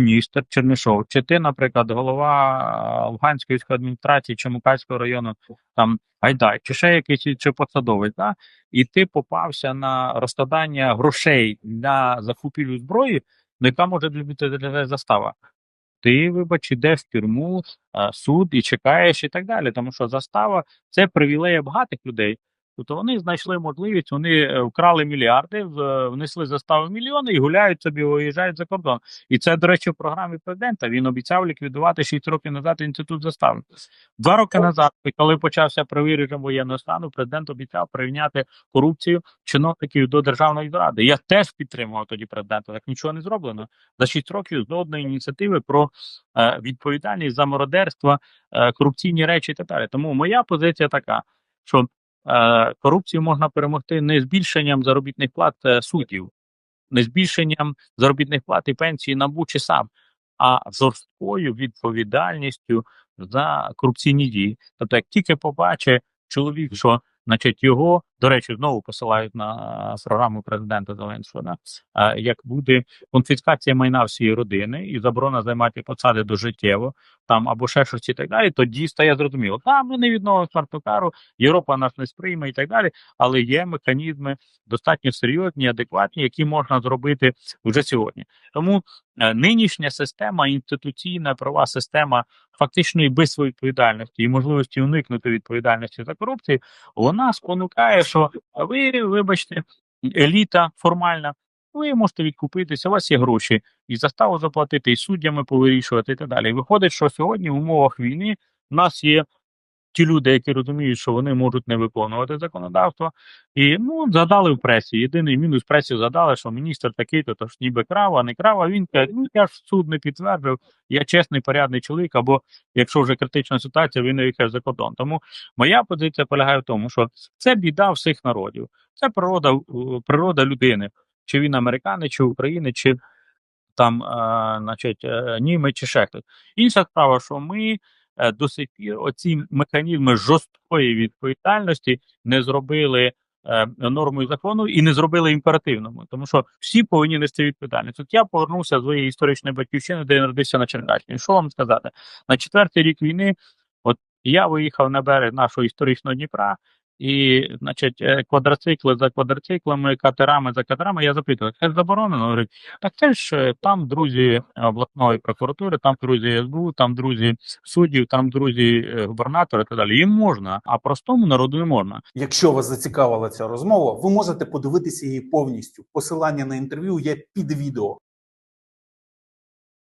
міністр Чернишов, чи ти, наприклад, голова Луганської адміністрації чи Мукачського району, там Гайдай, чи ще якийсь чи посадовець, да? і ти попався на розкладання грошей для закупівлю зброї, ну яка може бути застава? Ти, вибач, ідеш в тюрму, е, суд і чекаєш, і так далі. Тому що застава це привілея багатих людей. Тобто вони знайшли можливість, вони е, вкрали мільярди, внесли застави мільйони і гуляють собі, виїжджають за кордон. І це, до речі, в програмі президента. Він обіцяв ліквідувати 6 років назад інститут застави. Два роки назад, коли почався правий режим воєнного стану, президент обіцяв прирівняти корупцію чиновників до державної зради. Я теж підтримував тоді президента, так нічого не зроблено. За 6 років з одної ініціативи про е, відповідальність за мародерство, е, корупційні речі і так далі. Тому моя позиція така, що корупцію можна перемогти не збільшенням заробітних плат е, суддів, не збільшенням заробітних плат і пенсії НАБУ чи сам, а жорсткою відповідальністю за корупційні дії. Тобто, як тільки побачить чоловік, що значить його, до речі, знову посилають на програму президента Зеленського, як буде конфіскація майна всієї родини і заборона займати посади дожиттєво, там або ще щось і так далі, тоді стає зрозуміло. Там ми не відновимо смертокару, Європа нас не сприйме і так далі, але є механізми достатньо серйозні, адекватні, які можна зробити вже сьогодні. Тому е, нинішня система, інституційна права система фактично і без відповідальності і можливості уникнути відповідальності за корупцію, вона спонукає, що ви, вибачте, еліта формальна. Ви можете відкупитися, у вас є гроші, і заставу заплатити, і суддями повирішувати, і так далі. Виходить, що сьогодні в умовах війни в нас є ті люди, які розуміють, що вони можуть не виконувати законодавство, і ну задали в пресі. Єдиний мінус пресі задали, що міністр такий, то то ж ніби крава, не крава. Він каже, ну я ж суд не підтвердив, я чесний, порядний чоловік, або якщо вже критична ситуація, він не виїхав за кордон. Тому моя позиція полягає в тому, що це біда всіх народів, це природа, природа людини, чи він американець, чи України, чи там, е, значить, е, німець, чи ще. Інша справа, що ми до сих пір оці механізми жорсткої відповідальності не зробили е, нормою закону і не зробили імперативному, тому що всі повинні нести відповідальність. От я повернувся з своєї історичної батьківщини, де я народився на Черкащині. Що вам сказати? На четвертий рік війни, от я виїхав на берег нашого історичного Дніпра. І, значить, е, квадроцикли за квадроциклами, катерами за катерами. Я запитував, це заборонено. Говорить, так це ж е, там друзі обласної прокуратури, там друзі СБУ, там друзі суддів, там друзі е, губернатора і так далі. Їм можна, а простому народу не можна. Якщо вас зацікавила ця розмова, ви можете подивитися її повністю. Посилання на інтерв'ю є під відео.